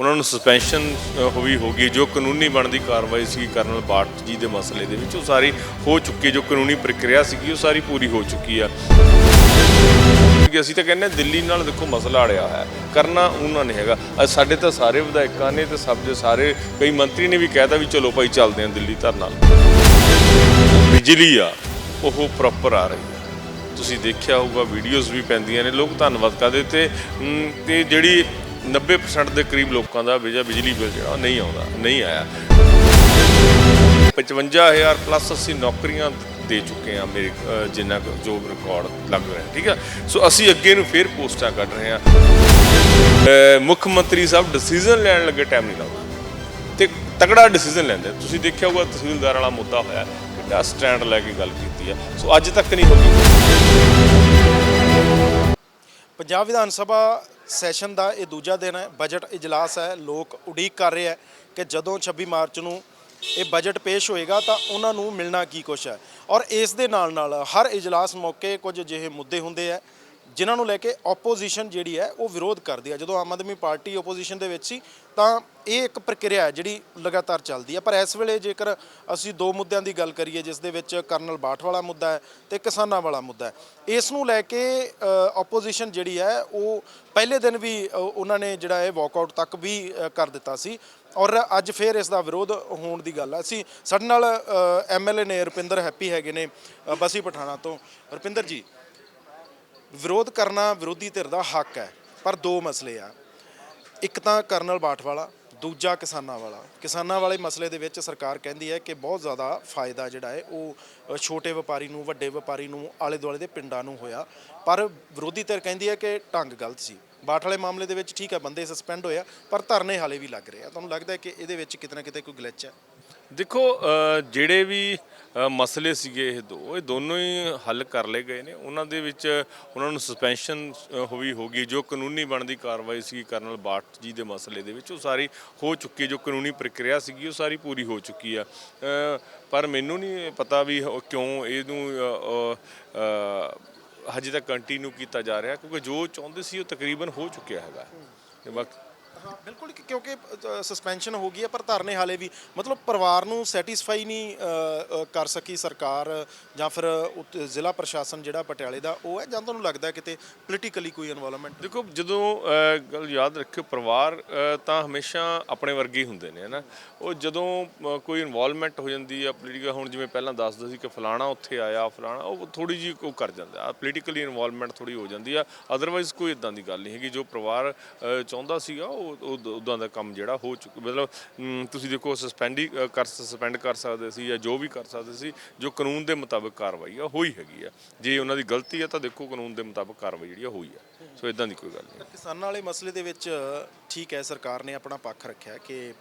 ਉਹਨਾਂ ਨੂੰ ਸਸਪੈਂਸ਼ਨ ਹੋਈ ਹੋਗੀ, ਜੋ ਕਾਨੂੰਨੀ ਬਣਦੀ ਕਾਰਵਾਈ ਸੀ ਕਰਨਲ ਬਾਟ ਜੀ ਦੇ ਮਸਲੇ ਦੇ ਵਿੱਚ, ਉਹ ਸਾਰੀ ਹੋ ਚੁੱਕੀ ਜੋ ਕਾਨੂੰਨੀ ਪ੍ਰਕਿਰਿਆ ਸੀਗੀ, ਉਹ ਸਾਰੀ ਪੂਰੀ ਹੋ ਚੁੱਕੀ ਆ ਕਿ ਅਸੀਂ ਤਾਂ ਕਹਿੰਦੇ ਦਿੱਲੀ ਨਾਲ ਦੇਖੋ ਮਸਲਾ ਅੜਿਆ ਹੋਇਆ ਹੈ, ਕਰਨਾ ਉਹਨਾਂ ਨੇ ਹੈਗਾ। ਅੱਜ ਸਾਡੇ ਤਾਂ ਸਾਰੇ ਵਿਧਾਇਕਾਂ ਨੇ ਤੇ ਸਭ ਦੇ ਸਾਰੇ, ਕਈ ਮੰਤਰੀ ਨੇ ਵੀ ਕਹਿਤਾ ਵੀ ਚਲੋ ਭਾਈ ਚੱਲਦੇ ਹਾਂ ਦਿੱਲੀ ਧਰਨਾ ਬਿਜਲੀ ਆ, ਉਹ ਪ੍ਰੋਪਰ ਆ ਰਹੀ ਹੈ। ਤੁਸੀਂ ਦੇਖਿਆ ਹੋਊਗਾ ਵੀਡੀਓਜ਼ ਵੀ ਪੈਂਦੀਆਂ ਨੇ। ਲੋਕ ਧੰਨਵਾਦ ਕਰਦੇ ਤੇ ਤੇ ਜਿਹੜੀ 90% ਦੇ ਕਰੀਬ ਲੋਕਾਂ ਦਾ ਬਿਜਾ ਬਿਜਲੀ ਬਿੱਲ ਜਿਹੜਾ ਨਹੀਂ ਆਉਂਦਾ, ਨਹੀਂ ਆਇਆ। 55000 ਪਲੱਸ ਅਸੀਂ ਨੌਕਰੀਆਂ ਦੇ ਚੁੱਕੇ ਆ ਮੇਰੇ ਜਿੰਨਾ ਕੁ ਜੋ ਰਿਕਾਰਡ ਲੱਗ ਰਿਹਾ, ਠੀਕ ਆ? ਸੋ ਅਸੀਂ ਅੱਗੇ ਨੂੰ ਫੇਰ ਪੋਸਟਾਂ ਕੱਢ ਰਹੇ ਆ ਮੁੱਖ ਮੰਤਰੀ ਸਾਹਿਬ ਡਿਸੀਜਨ ਲੈਣ ਲੱਗੇ ਟਾਈਮ ਨਹੀਂ ਲਾਉਂਦੇ। ਤੇ ਤਕੜਾ ਡਿਸੀਜਨ ਲੈਂਦੇ ਤੁਸੀਂ ਦੇਖਿਆ ਹੋਊਗਾ ਤਹਿਸੀਲਦਾਰ ਵਾਲਾ ਮੁੱਦਾ ਹੋਇਆ ਕਿੰਨਾ ਸਟੈਂਡ ਲੈ ਕੇ ਗੱਲ ਕੀਤੀ ਆ। ਸੋ ਅੱਜ ਤੱਕ ਨਹੀਂ ਹੋਈ ਪੰਜਾਬ ਵਿਧਾਨ ਸਭਾ ਸੈਸ਼ਨ ਦਾ ਇਹ ਦੂਜਾ ਦਿਨ ਹੈ। ਬਜਟ ਇਜਲਾਸ ਹੈ। ਲੋਕ ਉਡੀਕ ਕਰ ਰਹੇ ਹੈ ਕਿ ਜਦੋਂ 26 ਮਾਰਚ ਨੂੰ ਇਹ ਬਜਟ ਪੇਸ਼ ਹੋਏਗਾ ਤਾਂ ਉਹਨਾਂ ਨੂੰ ਮਿਲਣਾ ਕੀ ਕੁਛ ਹੈ। ਔਰ ਇਸ ਦੇ ਨਾਲ ਨਾਲ ਹਰ ਇਜਲਾਸ ਮੌਕੇ ਕੁਝ ਅਜਿਹੇ ਮੁੱਦੇ ਹੁੰਦੇ ਆ ਜਿਨ੍ਹਾਂ ਨੂੰ ਲੈ ਕੇ ਆਪੋਜੀਸ਼ਨ ਜਿਹੜੀ ਹੈ ਉਹ ਵਿਰੋਧ ਕਰਦੀ ਹੈ। ਜਦੋਂ ਆਮ ਆਦਮੀ ਪਾਰਟੀ ਆਪੋਜੀਸ਼ਨ ਦੇ ਵਿੱਚ ਸੀ ਤਾਂ ਇਹ ਇੱਕ ਪ੍ਰਕਿਰਿਆ ਹੈ ਜਿਹੜੀ ਲਗਾਤਾਰ ਚੱਲਦੀ ਹੈ। ਪਰ ਇਸ ਵੇਲੇ ਜੇਕਰ ਅਸੀਂ ਦੋ ਮੁੱਦਿਆਂ ਦੀ ਗੱਲ ਕਰੀਏ ਜਿਸ ਦੇ ਵਿੱਚ ਕਰਨਲ ਬਾਠ ਵਾਲਾ ਮੁੱਦਾ ਹੈ ਤੇ ਕਿਸਾਨਾਂ ਵਾਲਾ ਮੁੱਦਾ ਹੈ। ਇਸ ਨੂੰ ਲੈ ਕੇ ਆਪੋਜੀਸ਼ਨ ਜਿਹੜੀ ਹੈ ਉਹ ਪਹਿਲੇ ਦਿਨ ਵੀ ਉਹਨਾਂ ਨੇ ਜਿਹੜਾ ਇਹ ਵਾਕਆਊਟ ਤੱਕ ਵੀ ਕਰ ਦਿੱਤਾ ਸੀ ਔਰ ਅੱਜ ਫੇਰ ਇਸ ਦਾ ਵਿਰੋਧ ਹੋਣ ਦੀ ਗੱਲ ਹੈ। ਅਸੀਂ ਸਾਡੇ ਨਾਲ ਐਮਐਲਏ ਨੇ ਰੁਪਿੰਦਰ ਹੈਪੀ ਹੈਗੇ ਨੇ ਅ, ਬਸੀ ਪਠਾਣਾ ਤੋਂ। ਰੁਪਿੰਦਰ ਜੀ ਵਿਰੋਧ ਕਰਨਾ ਵਿਰੋਧੀ ਧਿਰ ਦਾ ਹੱਕ ਹੈ ਪਰ ਦੋ ਮਸਲੇ ਆ। ਇੱਕ ਤਾਂ ਕਰਨਲ ਬਾਠ ਵਾਲਾ, ਦੂਜਾ ਕਿਸਾਨਾਂ ਵਾਲਾ। ਕਿਸਾਨਾਂ ਵਾਲੇ ਮਸਲੇ ਦੇ ਵਿੱਚ ਸਰਕਾਰ ਕਹਿੰਦੀ ਹੈ ਕਿ ਬਹੁਤ ਜ਼ਿਆਦਾ ਫਾਇਦਾ ਜਿਹੜਾ ਹੈ, ਉਹ ਛੋਟੇ ਵਪਾਰੀ ਨੂੰ, ਵੱਡੇ ਵਪਾਰੀ ਨੂੰ ਆਲੇ ਦੁਆਲੇ ਦੇ ਪਿੰਡਾਂ ਨੂੰ ਹੋਇਆ। ਪਰ ਵਿਰੋਧੀ ਧਿਰ ਕਹਿੰਦੀ ਹੈ ਕਿ ਢੰਗ ਗਲਤ ਸੀ। ਬਾਠ ਵਾਲੇ ਮਾਮਲੇ ਦੇ ਵਿੱਚ ਠੀਕ ਹੈ, ਬੰਦੇ ਸਸਪੈਂਡ ਹੋਇਆ ਪਰ ਧਰਨੇ ਹਾਲੇ ਵੀ ਲੱਗ ਰਹੇ ਆ। ਤੁਹਾਨੂੰ ਲੱਗਦਾ ਕਿ ਇਹਦੇ ਵਿੱਚ ਕਿਤੇ ਨਾ ਕਿਤੇ ਕੋਈ ਗਲਿਚ ਹੈ? ਦੇਖੋ ਜਿਹੜੇ ਵੀ ਮਸਲੇ ਸੀਗੇ ਇਹ ਦੋ, ਇਹ ਦੋਨੋਂ ਹੀ ਹੱਲ ਕਰ ਲਏ ਗਏ ਨੇ। ਉਹਨਾਂ ਦੇ ਵਿੱਚ ਉਹਨਾਂ ਨੂੰ ਸਸਪੈਂਸ਼ਨ ਹੋਈ ਹੋਗੀ ਜੋ ਕਾਨੂੰਨੀ ਬਣਦੀ ਕਾਰਵਾਈ ਸੀ ਕਰਨਲ ਬਾਟ ਜੀ ਦੇ ਮਸਲੇ ਦੇ ਵਿੱਚ, ਉਹ ਸਾਰੀ ਹੋ ਚੁੱਕੀ ਜੋ ਕਾਨੂੰਨੀ ਪ੍ਰਕਿਰਿਆ ਸੀਗੀ, ਉਹ ਸਾਰੀ ਪੂਰੀ ਹੋ ਚੁੱਕੀ ਆ। ਪਰ ਮੈਨੂੰ ਨਹੀਂ ਪਤਾ ਵੀ ਕਿਉਂ ਇਹਨੂੰ ਹਜੇ ਤੱਕ ਕੰਟੀਨਿਊ ਕੀਤਾ ਜਾ ਰਿਹਾ, ਕਿਉਂਕਿ ਜੋ ਚਾਹੁੰਦੇ ਸੀ ਉਹ ਤਕਰੀਬਨ ਹੋ ਚੁੱਕਿਆ ਹੈਗਾ। ਤੇ ਬਾਕੀ ਬਿਲਕੁਲ ਕਿ- ਕਿਉਂਕਿ ਸਸਪੈਂਸ਼ਨ ਹੋ ਗਈ ਹੈ ਪਰ ਧਰਨੇ ਹਾਲੇ ਵੀ ਮਤਲਬ ਪਰਿਵਾਰ ਨੂੰ ਸੈਟੀਸਫਾਈ ਨਹੀਂ ਅ, ਅ, ਕਰ ਸਕੀ ਸਰਕਾਰ ਜਾਂ ਫਿਰ ਉੱਤੇ ਜ਼ਿਲ੍ਹਾ ਪ੍ਰਸ਼ਾਸਨ ਜਿਹੜਾ ਪਟਿਆਲੇ ਦਾ ਉਹ ਹੈ ਜਾਂ ਤੁਹਾਨੂੰ ਲੱਗਦਾ ਹੈ ਕਿਤੇ ਪੋਲੀਟੀਕਲੀ ਕੋਈ ਇਨਵੋਲਵਮੈਂਟ ਦੇਖੋ ਜਦੋਂ ਅਹ, ਗੱਲ ਯਾਦ ਰੱਖਿਓ ਪਰਿਵਾਰ ਅਹ, ਤਾਂ ਹਮੇਸ਼ਾ ਆਪਣੇ ਵਰਗੇ ਹੀ ਹੁੰਦੇ ਨੇ ਹਨਾ? ਉਹ ਜਦੋਂ ਅਹ, ਕੋਈ ਇਨਵੋਲਵਮੈਂਟ ਹੋ ਜਾਂਦੀ ਆ ਪੋਲੀਟੀਕਲ ਹੁਣ ਜਿਵੇਂ ਪਹਿਲਾਂ ਦੱਸਦਾ ਸੀ ਕਿ ਫਲਾਣਾ ਉੱਥੇ ਆਇਆ ਫਲਾਣਾ ਉਹ ਥੋੜੀ ਜੀ ਉਹ ਕਰ ਜਾਂਦਾ ਆ ਪੋਲੀਟੀਕਲੀ ਇਨਵੋਲਵਮੈਂਟ ਥੋੜੀ ਹੋ ਜਾਂਦੀ ਆ ਅਦਰਵਾਈਜ਼ ਕੋਈ ਇਦਾਂ ਦੀ ਗੱਲ ਨਹੀਂ ਹੈਗੀ। ਜੋ ਪਰਿਵਾਰ ਅਹ, ਚਾਹੁੰਦਾ ਸੀਗਾ ਉਹ ਉਦਾਂ ਦਾ ਕੰਮ ਜਿਹੜਾ ਹੋ ਚੁੱਕ, ਮਤਲਬ ਤੁਸੀਂ ਦੇਖੋ ਸਸਪੈਂਡ ਹੀ ਕਰ ਸਸਪੈਂਡ ਕਰ ਸਕਦੇ ਸੀ ਜਾਂ ਜੋ ਵੀ ਕਰ ਸਕਦੇ ਸੀ, ਜੋ ਕਾਨੂੰਨ ਦੇ ਮੁਤਾਬਕ ਕਾਰਵਾਈ ਆ, ਹੋਈ ਹੈਗੀ ਆ। ਜੇ ਉਹਨਾਂ ਦੀ ਗਲਤੀ ਆ ਤਾਂ ਦੇਖੋ ਕਾਨੂੰਨ ਦੇ ਮੁਤਾਬਕ ਕਾਰਵਾਈ ਜਿਹੜੀ ਆ, ਹੋਈ ਆ। ਸੋ ਇਦਾਂ ਦੀ ਕੋਈ ਗੱਲ ਨਹੀਂ। ਕਿਸਾਨਾਂ ਵਾਲੇ ਮਸਲੇ ਦੇ ਵਿੱਚ ਠੀਕ ਹੈ, ਸਰਕਾਰ ਨੇ ਆਪਣਾ ਪੱਖ ਰੱਖਿਆ ਕਿ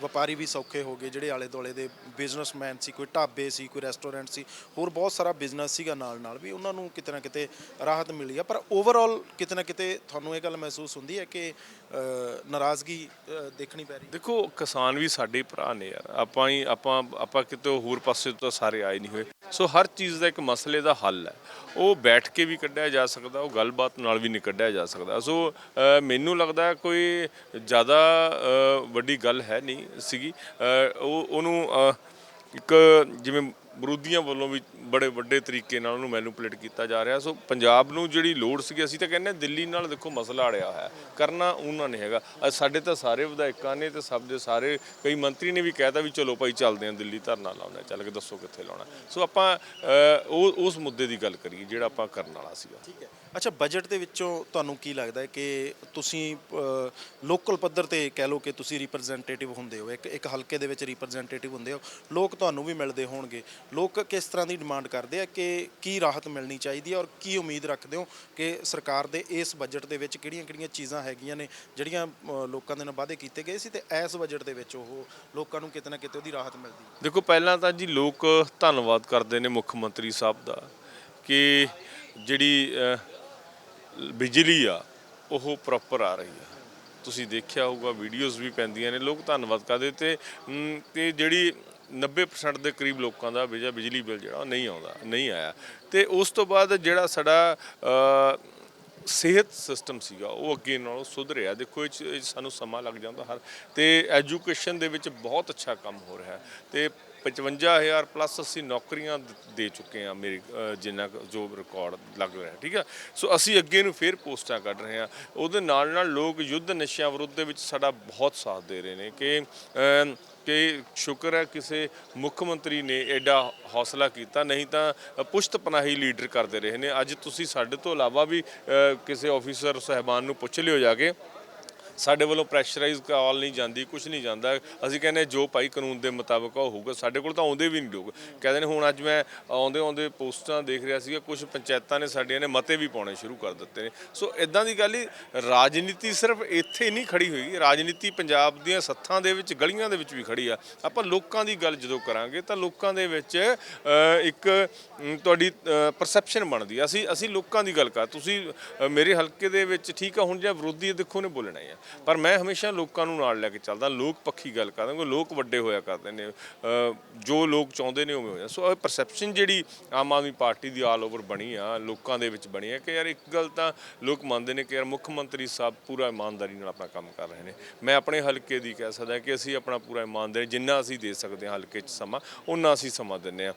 ਵਪਾਰੀ ਵੀ ਸੌਖੇ ਹੋ ਗਏ, ਜਿਹੜੇ ਆਲੇ ਦੁਆਲੇ ਦੇ ਬਿਜ਼ਨਸਮੈਨ ਸੀ, ਕੋਈ ਢਾਬੇ ਸੀ, ਕੋਈ ਰੈਸਟੋਰੈਂਟ ਸੀ, ਹੋਰ ਬਹੁਤ ਸਾਰਾ ਬਿਜ਼ਨਸ ਸੀਗਾ ਨਾਲ ਨਾਲ ਵੀ, ਉਹਨਾਂ ਨੂੰ ਕਿਤੇ ਨਾ ਕਿਤੇ ਰਾਹਤ ਮਿਲੀ ਆ। ਪਰ ਓਵਰਆਲ ਕਿਤੇ ਨਾ ਕਿਤੇ ਤੁਹਾਨੂੰ ਇਹ ਗੱਲ ਮਹਿਸੂਸ ਹੁੰਦੀ ਹੈ ਕਿ ਨਾਰਾਜ਼ਗੀ ਦੇਖਣੀ ਪੈ ਰਹੀ ਦੇਖੋ, ਕਿਸਾਨ ਵੀ ਸਾਡੇ ਭਰਾ ਨੇ ਯਾਰ। ਆਪਾਂ ਹੀ, ਆਪਾਂ ਆਪਾਂ ਕਿਤੇ ਹੋਰ ਪਾਸੇ ਤੋਂ ਸਾਰੇ ਆਏ ਨਹੀਂ ਹੋਏ। ਸੋ ਹਰ ਚੀਜ਼ ਦਾ ਇੱਕ ਮਸਲੇ ਦਾ ਹੱਲ ਹੈ। ਉਹ ਬੈਠ ਕੇ ਵੀ ਕੱਢਿਆ ਜਾ ਸਕਦਾ, ਉਹ ਗੱਲਬਾਤ ਨਾਲ ਵੀ ਨਹੀਂ ਕੱਢਿਆ ਜਾ ਸਕਦਾ। ਸੋ ਮੈਨੂੰ ਲੱਗਦਾ ਕੋਈ ਜ਼ਿਆਦਾ ਵੱਡੀ ਗੱਲ ਹੈ ਨਹੀਂ ਸੀਗੀ। ਉਹ, ਉਹਨੂੰ ਇੱਕ ਜਿਵੇਂ ਵਿਰੋਧੀਆਂ ਵੱਲੋਂ ਵੀ ਬੜੇ ਵੱਡੇ ਤਰੀਕੇ ਨਾਲ ਉਹਨੂੰ ਮੈਨੂਪੂਲੇਟ ਕੀਤਾ ਜਾ ਰਿਹਾ। ਸੋ ਪੰਜਾਬ ਨੂੰ ਜਿਹੜੀ ਲੋੜ ਸੀਗੀ, ਅਸੀਂ ਤਾਂ ਕਹਿੰਦੇ ਹਾਂ ਦਿੱਲੀ ਨਾਲ ਦੇਖੋ ਮਸਲਾ ਅੜਿਆ ਹੋਇਆ ਕਰਨਾ ਉਹਨਾਂ ਨੇ ਹੈਗਾ। ਸਾਡੇ ਤਾਂ ਸਾਰੇ ਵਿਧਾਇਕਾਂ ਨੇ ਤੇ ਸਭ ਦੇ ਸਾਰੇ, ਕਈ ਮੰਤਰੀ ਨੇ ਵੀ ਕਹਿਤਾ ਵੀ ਚਲੋ ਭਾਈ ਚੱਲਦੇ ਹਾਂ ਦਿੱਲੀ ਧਰਨਾ ਲਾਉਣਾ ਚੱਲ ਕੇ ਦੱਸੋ ਕਿੱਥੇ ਲਾਉਣਾ। ਸੋ ਆਪਾਂ ਉਹ, ਉਸ ਮੁੱਦੇ ਦੀ ਗੱਲ ਕਰੀਏ ਜਿਹੜਾ ਆਪਾਂ ਕਰਨ ਵਾਲਾ ਸੀਗਾ। ਠੀਕ ਹੈ। ਅੱਛਾ ਬਜਟ ਦੇ ਵਿੱਚੋਂ ਤੁਹਾਨੂੰ ਕੀ ਲੱਗਦਾ ਹੈ ਕਿ ਤੁਸੀਂ ਲੋਕਲ ਪੱਧਰ ਤੇ ਕਹਿ ਲਓ ਕਿ ਤੁਸੀਂ ਰਿਪਰੈਜ਼ੈਂਟੇਟਿਵ ਹੁੰਦੇ ਹੋ, ਇੱਕ ਇੱਕ ਹਲਕੇ ਦੇ ਵਿੱਚ ਰਿਪਰੈਜ਼ੈਂਟੇਟਿਵ ਹੁੰਦੇ ਹੋ, ਲੋਕ ਤੁਹਾਨੂੰ ਵੀ ਮਿਲਦੇ ਹੋਣਗੇ। ਲੋਕ ਕਿਸ ਤਰ੍ਹਾਂ ਦੀ ਡਿਮਾਂਡ ਕਰਦੇ ਆ ਕਿ ਕੀ ਰਾਹਤ ਮਿਲਣੀ ਚਾਹੀਦੀ ਹੈ ਔਰ ਕੀ ਉਮੀਦ ਰੱਖਦੇ ਹੋ ਕਿ ਸਰਕਾਰ ਦੇ ਇਸ ਬਜਟ ਦੇ ਵਿੱਚ ਕਿਹੜੀਆਂ-ਕਿਹੜੀਆਂ ਚੀਜ਼ਾਂ ਹੈਗੀਆਂ ਨੇ ਜਿਹੜੀਆਂ ਅ, ਲੋਕਾਂ ਦੇ ਨਾਲ ਵਾਅਦੇ ਕੀਤੇ ਗਏ ਸੀ ਤੇ ਇਸ ਬਜਟ ਦੇ ਵਿੱਚ ਉਹ ਲੋਕਾਂ ਨੂੰ ਕਿਤੇ ਨਾ ਕਿਤੇ ਉਹਦੀ ਰਾਹਤ ਮਿਲਦੀ ਹੈ? ਦੇਖੋ ਪਹਿਲਾਂ ਤਾਂ ਜੀ ਲੋਕ ਧੰਨਵਾਦ ਕਰਦੇ ਨੇ ਮੁੱਖ ਮੰਤਰੀ ਸਾਹਿਬ ਦਾ ਕਿ ਜਿਹੜੀ ਅ, ਬਿਜਲੀ ਆ ਉਹ ਪ੍ਰੋਪਰ ਆ ਰਹੀ ਆ। ਤੁਸੀਂ ਦੇਖਿਆ ਹੋਊਗਾ ਵੀਡੀਓਜ਼ ਵੀ ਪੈਂਦੀਆਂ ਨੇ ਲੋਕ ਧੰਨਵਾਦ ਕਰਦੇ ਤੇ ਅਮ, ਤੇ ਜਿਹੜੀ 90% ਦੇ ਕਰੀਬ ਲੋਕਾਂ ਦਾ ਬਿਜਾ ਬਿਜਲੀ ਬਿੱਲ ਜਿਹੜਾ ਉਹ ਨਹੀਂ ਆਉਂਦਾ, ਨਹੀਂ ਆਇਆ। ਤੇ ਉਸ ਤੋਂ ਬਾਅਦ ਜਿਹੜਾ ਸਾਡਾ ਸਿਹਤ ਸਿਸਟਮ ਸੀਗਾ, ਉਹ ਅੱਗੇ ਨਾਲੋਂ ਸੁਧਰਿਆ ਦੇਖੋ, ਇਹ 'ਚ- ਸਾਨੂੰ ਸਮਾਂ ਲੱਗ ਜਾਂਦਾ ਹਰ, ਤੇ ਐਜੂਕੇਸ਼ਨ ਦੇ ਵਿੱਚ ਬਹੁਤ ਅੱਛਾ ਕੰਮ ਹੋ ਰਿਹਾ। ਹੈ ਤੇ 55000 ਪਲੱਸ ਅਸੀਂ ਨੌਕਰੀਆਂ ਦ- ਦੇ ਚੁੱਕੇ ਆ ਮੇਰੀ ਜਿੰਨਾ ਕੁ ਜੋ ਰਿਕਾਰਡ ਲੱਗ ਰਿਹਾ, ਠੀਕ ਆ? ਸੋ ਅਸੀਂ ਅੱਗੇ ਨੂੰ ਫੇਰ ਪੋਸਟਾਂ ਕੱਢ ਰਹੇ ਆ ਉਹਦੇ ਨਾਲ ਨਾਲ ਲੋਕ ਯੁੱਧ ਨਸ਼ਿਆਂ ਵਿਰੁੱਧ ਦੇ ਵਿੱਚ ਸਾਡਾ ਬਹੁਤ ਸਾਥ ਦੇ ਰਹੇ ਨੇ ਕਿ ਕਿ ਸ਼ੁਕਰ ਹੈ ਕਿਸੇ ਮੁੱਖ ਮੰਤਰੀ ਨੇ ਐਡਾ ਹੌਸਲਾ ਕੀਤਾ, ਨਹੀਂ ਤਾਂ ਪੁਸ਼ਤ ਪਨਾਹੀ ਲੀਡਰ ਕਰਦੇ ਰਹੇ ਨੇ। ਅੱਜ ਤੁਸੀਂ ਸਾਡੇ ਤੋਂ ਇਲਾਵਾ ਵੀ ਕਿਸੇ ਆਫੀਸਰ ਸਹਿਬਾਨ ਨੂੰ ਪੁੱਛ ਲਿਓ ਜਾ ਕੇ। ਸਾਡੇ ਵੱਲੋਂ ਪ੍ਰੈਸ਼ਰਾਈਜ਼ ਕਾਲ ਨਹੀਂ ਜਾਂਦੀ ਕੁਝ ਨਹੀਂ ਜਾਂਦਾ। ਅਸੀਂ ਕਹਿੰਦੇ ਜੋ ਭਾਈ ਕਾਨੂੰਨ ਦੇ ਮੁਤਾਬਕ ਉਹ ਹੋਊਗਾ, ਸਾਡੇ ਕੋਲ ਤਾਂ ਆਉਂਦੇ ਵੀ ਨਹੀਂ ਲੋਕ। ਕਹਿੰਦੇ ਨੇ ਹੁਣ ਅੱਜ ਮੈਂ ਆਉਂਦੇ ਆਉਂਦੇ ਪੋਸਟਾਂ ਦੇਖ ਰਿਹਾ ਸੀਗਾ ਕੁਝ ਪੰਚਾਇਤਾਂ ਨੇ ਸਾਡੀਆਂ ਨੇ ਮਤੇ ਵੀ ਪਾਉਣੇ ਸ਼ੁਰੂ ਕਰ ਦਿੱਤੇ ਨੇ। ਸੋ ਇਦਾਂ ਦੀ ਗੱਲ ਹੀ, ਰਾਜਨੀਤੀ ਸਿਰਫ ਇੱਥੇ ਨਹੀਂ ਖੜੀ ਹੋਈ। ਰਾਜਨੀਤੀ ਪੰਜਾਬ ਦੀਆਂ ਸੱਥਾਂ ਦੇ ਵਿੱਚ, ਗਲੀਆਂ ਦੇ ਵਿੱਚ ਵੀ ਖੜੀ ਆ। ਆਪਾਂ ਲੋਕਾਂ ਦੀ ਗੱਲ ਜਦੋਂ ਕਰਾਂਗੇ ਤਾਂ ਲੋਕਾਂ ਦੇ ਵਿੱਚ ਇੱਕ ਤੁਹਾਡੀ ਪਰਸੈਪਸ਼ਨ ਬਣਦੀ ਆ। ਅਸੀਂ ਅਸੀਂ ਲੋਕਾਂ ਦੀ ਗੱਲ ਕਰ ਤੁਸੀਂ ਮੇਰੇ ਹਲਕੇ ਦੇ ਵਿੱਚ ਠੀਕ ਆ, ਹੁਣ ਜੇ ਵਿਰੋਧੀ ਦੇਖੋ ਨੇ ਬੋਲਣਾ ਹੀ ਆ। ਪਰ ਮੈਂ ਹਮੇਸ਼ਾ ਲੋਕਾਂ ਨੂੰ ਨਾਲ ਲੈ ਕੇ ਚੱਲਦਾ ਲੋਕ ਪੱਖੀ ਗੱਲ ਕਰਦਾ ਕਿਉਂਕਿ ਲੋਕ ਵੱਡੇ ਹੋਇਆ ਕਰਦੇ ਨੇ ਅ, ਜੋ ਲੋਕ ਚਾਹੁੰਦੇ ਨੇ ਉਵੇਂ ਹੋਇਆ ਸੋ ਇਹ ਪਰਸੈਪਸ਼ਨ ਜਿਹੜੀ ਆਮ ਆਦਮੀ ਪਾਰਟੀ ਦੀ ਆਲ ਓਵਰ ਬਣੀ ਆ ਲੋਕਾਂ ਦੇ ਵਿੱਚ ਬਣੀ ਆ ਕਿ ਯਾਰ ਇੱਕ ਗੱਲ ਤਾਂ ਲੋਕ ਮੰਨਦੇ ਨੇ ਕਿ ਯਾਰ ਮੁੱਖ ਮੰਤਰੀ ਸਾਹਿਬ ਪੂਰਾ ਇਮਾਨਦਾਰੀ ਨਾਲ ਆਪਣਾ ਕੰਮ ਕਰ ਰਹੇ ਨੇ। ਮੈਂ ਆਪਣੇ ਹਲਕੇ ਦੀ ਕਹਿ ਸਕਦਾ ਕਿ ਅਸੀਂ ਆਪਣਾ ਪੂਰਾ ਇਮਾਨਦਾਰੀ ਜਿੰਨਾ ਅਸੀਂ ਦੇ ਸਕਦੇ ਹਾਂ ਹਲਕੇ 'ਚ ਸਮਾਂ ਉਹਨਾਂ ਅਸੀਂ ਸਮਾਂ ਦਿੰਦੇ ਹਾਂ।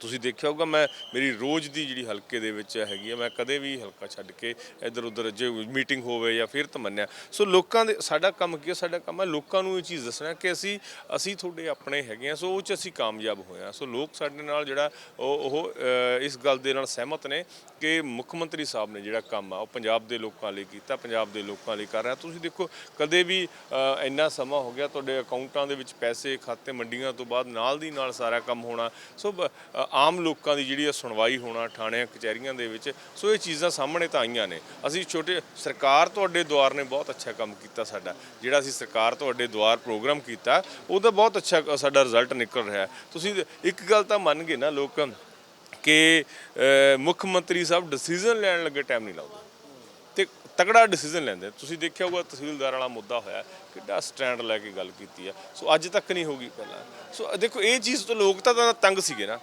ਤੁਸੀਂ ਦੇਖਿਆ ਹੋਊਗਾ, ਮੈਂ ਮੇਰੀ ਰੋਜ਼ ਦੀ ਜਿਹੜੀ ਹਲਕੇ ਦੇ ਵਿੱਚ ਹੈਗੀ ਆ, ਮੈਂ ਕਦੇ ਵੀ ਹਲਕਾ ਛੱਡ ਕੇ ਇੱਧਰ ਉੱਧਰ ਜੇ ਮੀਟਿੰਗ ਹੋਵੇ ਜਾਂ ਫਿਰ ਤਮੰਨਿਆ। ਸੋ ਲੋਕਾਂ ਦੇ, ਸਾਡਾ ਕੰਮ ਕੀ ਹੈ ਸਾਡਾ ਕੰਮ ਹੈ ਲੋਕਾਂ ਨੂੰ ਇਹ ਚੀਜ਼ ਦੱਸਣਾ ਕਿ ਅਸੀਂ ਅਸੀਂ ਤੁਹਾਡੇ ਆਪਣੇ ਹੈਗੇ ਆ, ਸੋ ਉਹ ਚ ਅਸੀਂ ਕਾਮਯਾਬ ਹੋਏ ਆ। ਸੋ ਲੋਕ ਸਾਡੇ ਨਾਲ ਜਿਹੜਾ ਉਹ ਉਹ ਇਸ ਗੱਲ ਦੇ ਨਾਲ ਸਹਿਮਤ ਨੇ ਕਿ ਮੁੱਖ ਮੰਤਰੀ ਸਾਹਿਬ ਨੇ ਜਿਹੜਾ ਕੰਮ ਆ, ਉਹ ਪੰਜਾਬ ਦੇ ਲੋਕਾਂ ਲਈ ਕੀਤਾ, ਪੰਜਾਬ ਦੇ ਲੋਕਾਂ ਲਈ ਕਰ ਰਿਹਾ। ਤੁਸੀਂ ਦੇਖੋ, ਕਦੇ ਵੀ ਇੰਨਾ ਸਮਾਂ ਹੋ ਗਿਆ, ਤੁਹਾਡੇ ਅਕਾਊਂਟਾਂ ਦੇ ਵਿੱਚ ਪੈਸੇ, ਖਾਤੇ ਮੰਡੀਆਂ ਤੋਂ ਬਾਅਦ ਨਾਲ ਦੀ ਨਾਲ ਸਾਰਾ ਕੰਮ ਹੋਣਾ। ਸੋ, ਬ- ਆਮ ਲੋਕਾਂ ਦੀ ਜਿਹੜੀ ਆ ਸੁਣਵਾਈ ਹੋਣਾ, ਥਾਣਿਆਂ, ਕਚਹਿਰੀਆਂ ਦੇ ਵਿੱਚ, ਸੋ ਇਹ ਚੀਜ਼ਾਂ ਸਾਹਮਣੇ ਤਾਂ ਆਈਆਂ ਨੇ। ਅਸੀਂ ਛੋਟੇ, ਸਰਕਾਰ ਤੁਹਾਡੇ ਦੁਆਰ ਨੇ ਬਹੁਤ ਅੱਛਾ ਕੰਮ ਕੀਤਾ ਸਾਡਾ। ਜਿਹੜਾ ਅਸੀਂ ਸਰਕਾਰ ਤੁਹਾਡੇ ਦੁਆਰ ਪ੍ਰੋਗਰਾਮ ਕੀਤਾ, ਉਹਦਾ ਬਹੁਤ ਅੱਛਾ, ਸਾਡਾ ਰਿਜ਼ਲਟ ਨਿਕਲ ਰਿਹਾ। ਤੁਸੀਂ ਇੱਕ ਗੱਲ ਤਾਂ ਮੰਨ ਗਏ ਨਾ, ਲੋਕ ਕਿ ਮੁੱਖ ਮੰਤਰੀ ਸਾਹਿਬ ਡਿਸੀਜਨ ਲੈਣ ਲੱਗੇ ਟਾਈਮ ਨਹੀਂ ਲਾਉਂਦੇ। ਤੇ ਤਕੜਾ ਡਿਸੀਜਨ ਲੈਂਦੇ ਤੁਸੀਂ ਦੇਖਿਆ ਹੋਊਗਾ, ਤਹਿਸੀਲਦਾਰ ਵਾਲਾ ਮੁੱਦਾ ਹੋਇਆ, ਕਿੱਡਾ ਸਟੈਂਡ ਲੈ ਕੇ ਗੱਲ ਕੀਤੀ ਆ। ਸੋ ਅੱਜ ਤੱਕ ਨਹੀਂ ਹੋਗੀ ਪਹਿਲਾਂ। ਸੋ ਦੇਖੋ, ਇਹ ਚੀਜ਼ ਤੋਂ ਲੋਕ ਤਾਂ ਤੰਗ ਸੀਗੇ ਨਾ।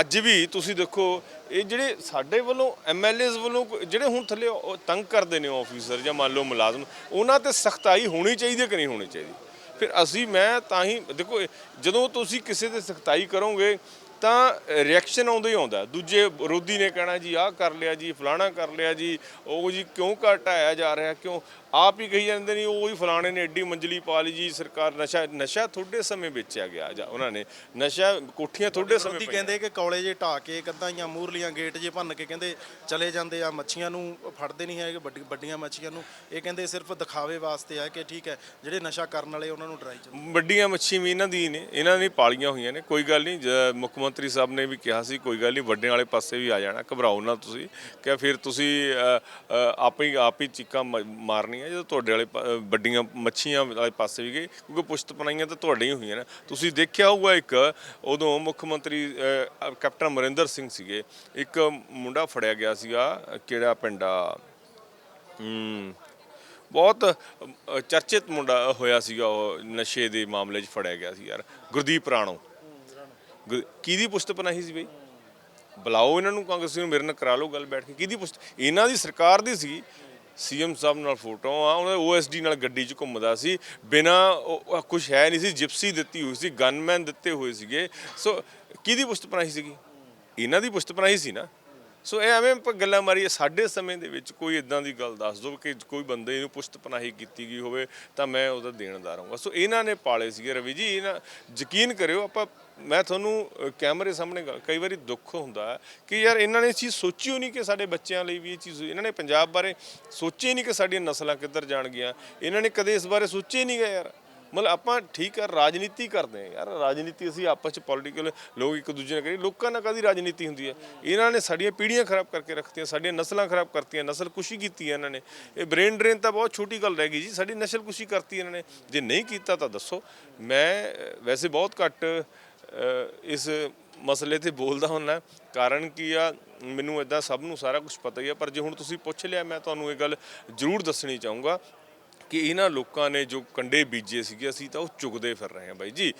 ਅੱਜ ਵੀ ਤੁਸੀਂ ਦੇਖੋ, ਇਹ ਜਿਹੜੇ ਸਾਡੇ ਵੱਲੋਂ ਐਮਐਲਏਜ਼ ਵੱਲੋਂ ਜਿਹੜੇ ਹੁਣ ਥੱਲੇ ਤੰਗ ਕਰਦੇ ਨੇ ਆਫੀਸਰ ਜਾਂ ਮੰਨ ਲਓ ਮੁਲਾਜ਼ਮ, ਉਹਨਾਂ ਤੇ ਸਖਤਾਈ ਹੋਣੀ ਚਾਹੀਦੀ ਹੈ ਕਿ ਨਹੀਂ ਹੋਣੀ ਚਾਹੀਦੀ? ਫਿਰ ਅਸੀਂ, ਮੈਂ ਤਾਂ ਹੀ, ਦੇਖੋ ਜਦੋਂ ਤੁਸੀਂ ਕਿਸੇ ਤੇ ਸਖਤਾਈ ਕਰੋਗੇ ਤਾਂ ਰਿਐਕਸ਼ਨ ਆਉਂਦਾ ਹੀ ਆਉਂਦਾ ਦੂਜੇ ਵਿਰੋਧੀ ਨੇ ਕਹਿਣਾ ਜੀ ਆਹ ਕਰ ਲਿਆ ਜੀ ਫਲਾਣਾ ਕਰ ਲਿਆ ਜੀ ਉਹ ਜੀ ਕਿਉਂ ਘਟਾਇਆ ਜਾ ਰਿਹਾ ਕਿਉਂ? ਆਪ ਹੀ ਕਹੀ ਜਾਂਦੇ ਨੇ ਉਹ ਹੀ ਫਲਾਣੇ ਨੇ ਐਡੀ ਮੰਜਲੀ ਪਾ ਲਈ ਜੀ ਸਰਕਾਰ ਨਸ਼ਾ ਨਸ਼ਾ ਥੋੜੇ ਸਮੇਂ ਵੇਚਿਆ ਗਿਆ ਜਾਂ ਉਹਨਾਂ ਨੇ ਨਸ਼ਾ ਕੋਠੀਆਂ ਥੋੜੇ ਸਮੇਂ ਪਈਆਂ। ਕਹਿੰਦੇ ਕਿ ਕੌਲੇ ਜੇ ਢਾ ਕੇ ਕੱਦਾਂ ਜਾਂ ਮੂਰਲੀਆਂ ਗੇਟ ਜੇ ਭੰਨ ਕੇ ਕਹਿੰਦੇ ਚਲੇ ਜਾਂਦੇ ਆ ਮੱਛੀਆਂ ਨੂੰ ਫੜਦੇ ਨਹੀਂ ਹੈਗੇ ਵੱਡੀ- ਵੱਡੀਆਂ ਮੱਛੀਆਂ ਨੂੰ। ਇਹ ਕਹਿੰਦੇ ਸਿਰਫ ਦਿਖਾਵੇ ਵਾਸਤੇ ਆ ਕਿ ਠੀਕ ਹੈ ਜਿਹੜੇ ਨਸ਼ਾ ਕਰਨ ਵਾਲੇ ਉਹਨਾਂ ਨੂੰ ਡਰਾਈ ਜਾਂਦੇ। ਵੱਡੀਆਂ ਮੱਛੀ ਵੀ ਇਹਨਾਂ ਦੀ ਨੇ ਇਹਨਾਂ ਨੇ ਪਾਲੀਆਂ ਹੋਈਆਂ ਨੇ ਕੋਈ ਗੱਲ ਨਹੀਂ ਮੁੱਖ ਮੰਤਰੀ ਸਾਹਿਬ ਨੇ ਵੀ ਕਿਹਾ ਸੀ ਕੋਈ ਗੱਲ ਨਹੀਂ ਵੱਡਿਆਂ ਵਾਲੇ ਪਾਸੇ ਵੀ ਆ ਜਾਣਾ ਘਬਰਾਓ ਨਾ ਤੁਸੀਂ। ਕਿ ਫਿਰ ਤੁਸੀਂ ਅ, ਆਪ ਹੀ ਆਪ ਹੀ ਚੀਕਾਂ ਮ- ਮਾਰਨੀਆਂ ਜਦੋਂ ਤੁਹਾਡੇ ਵਾਲੇ ਪਾ- ਵੱਡੀਆਂ ਮੱਛੀਆਂ ਵਾਲੇ ਪਾਸੇ ਵੀ ਗਏ ਕਿਉਂਕਿ ਪੁਸ਼ਤ ਪਨਾਈਆਂ ਤਾਂ ਤੁਹਾਡੀਆਂ ਹੀ ਹੋਈਆਂ ਨੇ। ਤੁਸੀਂ ਦੇਖਿਆ ਹੋਊਗਾ ਇੱਕ ਉਦੋਂ ਮੁੱਖ ਮੰਤਰੀ ਕੈਪਟਨ ਅਮਰਿੰਦਰ ਸਿੰਘ ਸੀਗੇ ਇੱਕ ਮੁੰਡਾ ਫੜਿਆ ਗਿਆ ਸੀਗਾ ਕਿਹੜਾ ਪਿੰਡਾ ਹਮ, ਬਹੁਤ ਚਰਚਿਤ ਮੁੰਡਾ ਹੋਇਆ ਸੀਗਾ ਉਹ ਨਸ਼ੇ ਦੇ ਮਾਮਲੇ 'ਚ ਫੜਿਆ ਗਿਆ ਸੀ ਯਾਰ ਗੁਰਦੀਪ ਰਾਣੋ। ਕਿਹਦੀ ਪੁਸ਼ਤ ਪਨਾਹੀ ਸੀ ਬਈ? ਬੁਲਾਓ ਇਹਨਾਂ ਨੂੰ, ਕਾਂਗਰਸੀ ਨੂੰ, ਮੇਰੇ ਨਾਲ ਕਰਾ ਲਓ ਗੱਲ ਬੈਠ ਕੇ। ਕਿਹਦੀ ਪੁਸ਼ਤ ਇਹਨਾਂ ਦੀ ਸਰਕਾਰ ਦੀ ਸੀ। ਸੀਐਮ ਸਾਹਿਬ ਨਾਲ ਫੋਟੋ ਆ, ਉਹਨਾਂ ਓਐਸਡੀ ਨਾਲ ਗੱਡੀ 'ਚ ਘੁੰਮਦਾ ਸੀ। ਬਿਨਾ ਕੁਝ ਹੈ ਨਹੀਂ ਸੀ, ਜਿਪਸੀ ਦਿੱਤੀ ਹੋਈ ਸੀ, ਗਨਮੈਨ ਦਿੱਤੇ ਹੋਏ ਸੀਗੇ। ਸੋ ਕਿਹਦੀ ਪੁਸ਼ਤ ਪਨਾਹੀ ਸੀਗੀ? ਇਹਨਾਂ ਦੀ ਪੁਸ਼ਤ ਪਨਾਹੀ ਸੀ ਨਾ? ਸੋ ਇਹ ਐਵੇਂ ਆਪਾਂ ਗੱਲਾਂ ਮਾਰੀਏ, ਸਾਡੇ ਸਮੇਂ ਦੇ ਵਿੱਚ ਕੋਈ ਇਦਾਂ ਦੀ ਗੱਲ ਦੱਸ ਦਿਓ ਕਿ ਕੋਈ ਬੰਦੇ ਨੂੰ ਪੁਸ਼ਤ ਪਨਾਹੀ ਕੀਤੀ ਗਈ ਹੋਵੇ ਤਾਂ ਮੈਂ ਉਹਦਾ ਦੇਣਦਾਰ ਹਾਂ ਸੋ ਇਹਨਾਂ ਨੇ ਪਾਲੇ ਸੀਗੇ ਰਵੀ ਜੀ, ਇਹਨਾਂ ਯਕੀਨ ਕਰਿਓ ਆਪਾਂ, ਮੈਂ ਤੁਹਾਨੂੰ ਕੈਮਰੇ ਸਾਹਮਣੇ ਗੱਲ- ਕਈ ਵਾਰੀ ਦੁੱਖ ਹੁੰਦਾ ਕਿ ਯਾਰ ਇਹਨਾਂ ਨੇ ਇਹ ਚੀਜ਼ ਸੋਚੀ ਹੋ ਨਹੀਂ ਕਿ ਸਾਡੇ ਬੱਚਿਆਂ ਲਈ ਵੀ ਇਹ ਚੀਜ਼ ਇਹਨਾਂ ਨੇ ਪੰਜਾਬ ਬਾਰੇ ਸੋਚਿਆ ਹੀ ਨਹੀਂ ਕਿ ਸਾਡੀਆਂ ਨਸਲਾਂ ਕਿੱਧਰ ਜਾਣਗੀਆਂ। ਇਹਨਾਂ ਨੇ ਕਦੇ ਇਸ ਬਾਰੇ ਸੋਚਿਆ ਹੀ ਨਹੀਂ ਗਏ ਯਾਰ। ਮਤਲਬ ਆਪਾਂ ਠੀਕ ਆ, ਰਾਜਨੀਤੀ ਕਰਦੇ ਆ ਯਾਰ। ਰਾਜਨੀਤੀ ਅਸੀਂ ਆਪਸ ਚ ਪੋਲੀਟੀਕਲ ਲੋਕ ਇੱਕ ਦੂਜੇ ਨਾਲ ਕਰੀ ਲੋਕਾਂ ਨਾਲ ਕਦੀ ਰਾਜਨੀਤੀ ਹੁੰਦੀ ਹੈ ਇਹਨਾਂ ਨੇ ਸਾਡੀਆਂ ਪੀੜ੍ਹੀਆਂ ਖਰਾਬ ਕਰਕੇ ਰੱਖਤੀਆਂ, ਸਾਡੀਆਂ ਨਸਲਾਂ ਖਰਾਬ ਕਰਤੀਆਂ ਨਸਲ ਕੁਸ਼ੀ ਕੀਤੀ ਹੈ ਇਹਨਾਂ ਨੇ। ਇਹ ਬ੍ਰੇਨ ਡਰੇਨ ਤਾਂ ਬਹੁਤ ਛੋਟੀ ਗੱਲ ਰਹਿ ਗਈ ਜੀ। ਸਾਡੀ ਨਸਲ ਕੁਸ਼ੀ ਕਰਤੀ ਇਹਨਾਂ ਨੇ। ਜੇ ਨਹੀਂ ਕੀਤਾ ਤਾਂ ਦੱਸੋ। ਮੈਂ, ਵੈਸੇ ਬਹੁਤ ਘੱਟ ਇਸ ਮਸਲੇ ਤੇ ਬੋਲਦਾ ਹੁੰਦਾ। ਕਾਰਨ ਕੀ ਆ? ਮੈਨੂੰ ਇਦਾਂ ਸਭ ਨੂੰ ਸਾਰਾ ਕੁਝ ਪਤਾ ਹੀ ਆ। ਪਰ ਜੇ ਹੁਣ ਤੁਸੀਂ ਪੁੱਛ ਲਿਆ, ਮੈਂ ਤੁਹਾਨੂੰ ਇਹ ਗੱਲ ਜ਼ਰੂਰ ਦੱਸਣੀ ਚਾਹੂੰਗਾ। ਕਿ ਇਹਨਾਂ ਲੋਕਾਂ ਨੇ ਜੋ ਕੰਡੇ ਬੀਜੇ ਸੀਗੇ ਅਸੀਂ ਤਾਂ ਉਹ ਚੁਗਦੇ ਫਿਰ ਰਹੇ ਹਾਂ ਬਾਈ ਜੀ।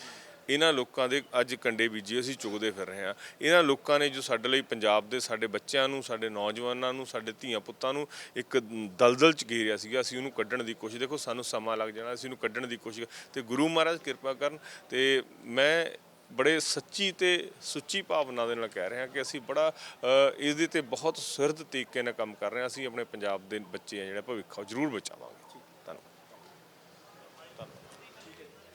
ਇਹਨਾਂ ਲੋਕਾਂ ਦੇ ਅੱਜ ਕੰਡੇ ਬੀਜੇ ਅਸੀਂ ਚੁਗਦੇ ਫਿਰ ਰਹੇ ਹਾਂ। ਇਹਨਾਂ ਲੋਕਾਂ ਨੇ ਜੋ ਸਾਡੇ ਲਈ ਪੰਜਾਬ ਦੇ ਸਾਡੇ ਬੱਚਿਆਂ ਨੂੰ ਸਾਡੇ ਨੌਜਵਾਨਾਂ ਨੂੰ ਸਾਡੇ ਧੀਆਂ ਪੁੱਤਾਂ ਨੂੰ ਇੱਕ ਦਲਦਲ ਚ ਘੇਰਿਆ ਸੀਗਾ। ਅਸੀਂ ਉਹਨੂੰ ਕੱਢਣ ਦੀ ਕੋਸ਼ਿਸ਼ ਦੇਖੋ ਸਾਨੂੰ ਸਮਾਂ ਲੱਗ ਜਾਣਾ ਅਸੀਂ ਉਹਨੂੰ ਕੱਢਣ ਦੀ ਕੋਸ਼ਿਸ਼ ਤੇ ਗੁਰੂ ਮਹਾਰਾਜ ਕਿਰਪਾ ਕਰਨ ਤੇ ਮੈਂ ਬੜੇ ਸੱਚੀ ਤੇ ਸੁੱਚੀ ਭਾਵਨਾ ਦੇ ਨਾਲ ਕਹਿ ਰਹੇ ਹਾਂ ਕਿ ਅਸੀਂ ਬੜਾ ਅ, ਇਸ ਦੇ ਤੇ ਬਹੁਤ ਸੁਹਿਰਦ ਤਰੀਕੇ ਨਾਲ ਕੰਮ ਕਰ ਰਹੇ ਹਾਂ। ਅਸੀਂ ਆਪਣੇ ਪੰਜਾਬ ਦੇ ਬੱਚੇ ਆ ਜਿਹੜੇ ਭਵਿੱਖ ਉਹ ਜ਼ਰੂਰ ਬਚਾਵਾਂਗੇ।